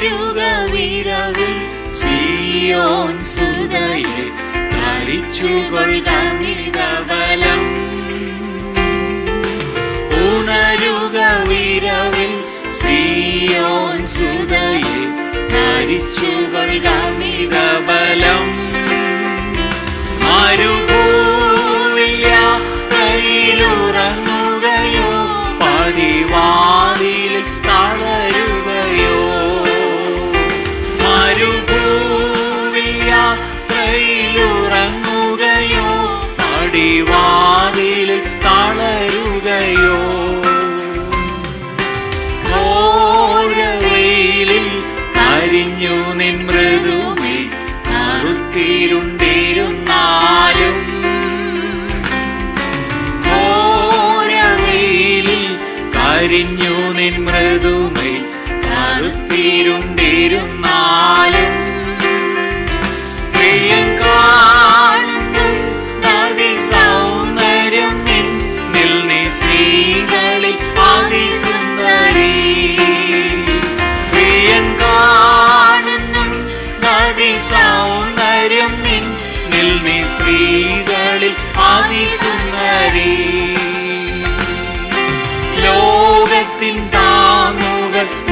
വളരുക വിരവിൽ സിയോൻ സുതയെ ധരിച്ചുകൊള്ളുക മിതബലം ഉണരുക വിരവിൽ സിയോൻ സുതയെ ധരിച്ചുകൊള്ളുക മിതബലം തറയിലുറങ്ങുകയോ അടിവാതിൽ തളരുകയോ. ഓരവയിലിൽ കരിഞ്ഞു നിൻ മൃദുമി കറുത്തിരുണ്ടിരുന്നാലും ഓരവയിലിൽ കരിഞ്ഞു നിൻ മൃദുമി കറുത്തിരുണ്ട്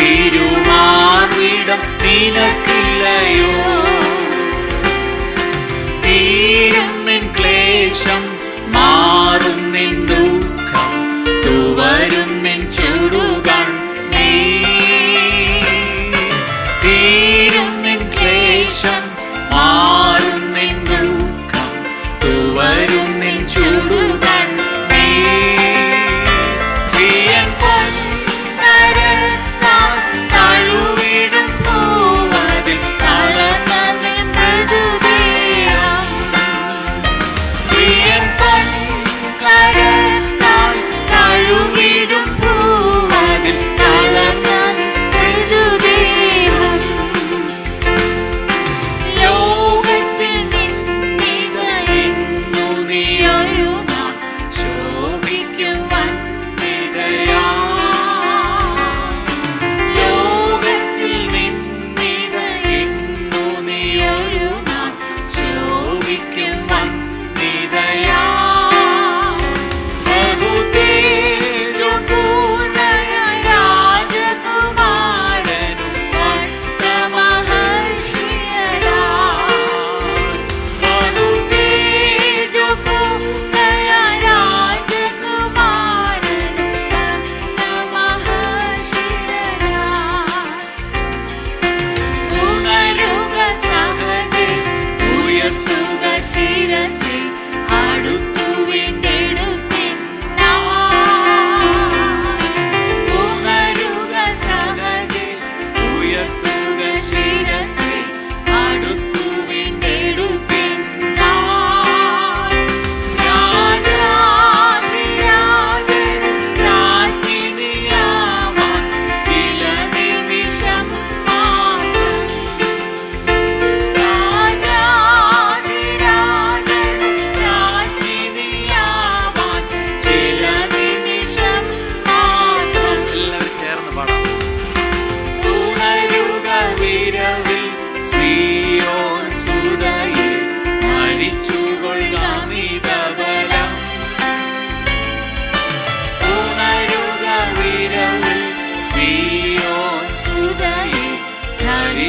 തിരുമാർവിടം നിനക്കില്ല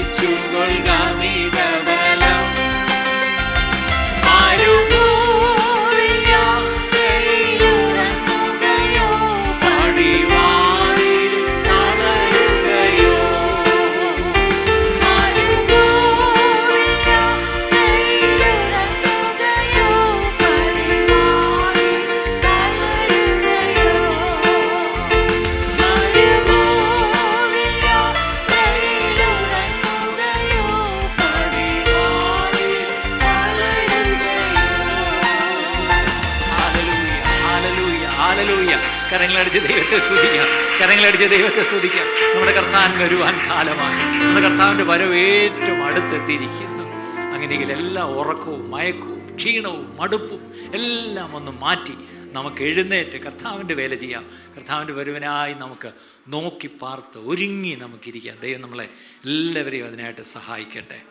വിളിച്ചുകൊള്ളുക കരങ്ങളടിച്ച് ദൈവത്തെ സ്തുതിക്കാം. കരങ്ങളടിച്ച് ദൈവത്തെ സ്തുതിക്കാം. നമ്മുടെ കർത്താൻ വരുവാൻ കാലമാണ് നമ്മുടെ കർത്താവിന്റെ വരവ് ഏറ്റവും അടുത്തെത്തിയിരിക്കുന്നു. അങ്ങനെയെങ്കിൽ എല്ലാ ഉറക്കവും മയക്കവും ക്ഷീണവും മടുപ്പും എല്ലാം ഒന്ന് മാറ്റി നമുക്ക് എഴുന്നേറ്റ് കർത്താവിന്റെ വേല ചെയ്യാം. കർത്താവിന്റെ വരുവനായി നമുക്ക് നോക്കി പാർത്ത് ഒരുങ്ങി നമുക്കിരിക്കാം. ദൈവം നമ്മളെ എല്ലാവരെയും അതിനായിട്ട് സഹായിക്കട്ടെ.